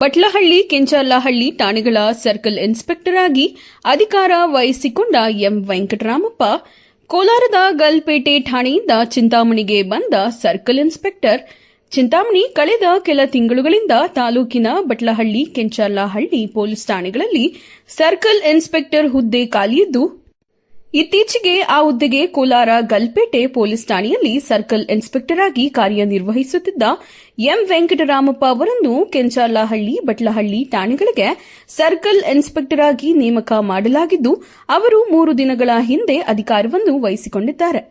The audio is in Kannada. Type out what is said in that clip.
ಬಟ್ಲಹಳ್ಳಿ, ಕೆಂಚಲ್ಲಹಳ್ಳಿ ಠಾಣೆಗಳ ಸರ್ಕಲ್ ಇನ್ಸ್ಪೆಕ್ಟರ್ ಆಗಿ ಅಧಿಕಾರ ವಹಿಸಿಕೊಂಡ ಎಂ ವೆಂಕಟರಾಮಪ್ಪ, ಕೋಲಾರದ ಗಲ್ಪೇಟೆ ಠಾಣೆಯಿಂದ ಚಿಂತಾಮಣಿಗೆ ಬಂದ ಸರ್ಕಲ್ ಇನ್ಸ್ಪೆಕ್ಟರ್. ಚಿಂತಾಮಣಿ ಕಳೆದ ಕೆಲ ತಿಂಗಳುಗಳಿಂದ ತಾಲೂಕಿನ ಬಟ್ಲಹಳ್ಳಿ, ಕೆಂಚಲ್ಲಹಳ್ಳಿ ಪೊಲೀಸ್ ಠಾಣೆಗಳಲ್ಲಿ ಸರ್ಕಲ್ ಇನ್ಸ್ಪೆಕ್ಟರ್ ಹುದ್ದೆ ಖಾಲಿಯಿದ್ದು ಇತ್ತೀಚೆಗೆ ಆ ಹುದ್ದೆಗೆ ಕೋಲಾರ ಗಲ್ಪೇಟೆ ಪೊಲೀಸ್ ಠಾಣೆಯಲ್ಲಿ ಸರ್ಕಲ್ ಇನ್ಸ್ಪೆಕ್ಟರ್ ಆಗಿ ಕಾರ್ಯನಿರ್ವಹಿಸುತ್ತಿದ್ದ ಎಂ ವೆಂಕಟರಾಮಪ್ಪ ಅವರನ್ನು ಕೆಂಚಾಲಹಳ್ಳಿ, ಬಟ್ಲಹಳ್ಳಿ ಠಾಣೆಗಳಿಗೆ ಸರ್ಕಲ್ ಇನ್ಸ್ಪೆಕ್ಟರ್ ಆಗಿ ನೇಮಕ ಮಾಡಲಾಗಿದ್ದು, ಅವರು ಮೂರು ದಿನಗಳ ಹಿಂದೆ ಅಧಿಕಾರವನ್ನು ವಹಿಸಿಕೊಂಡಿದ್ದಾರೆ.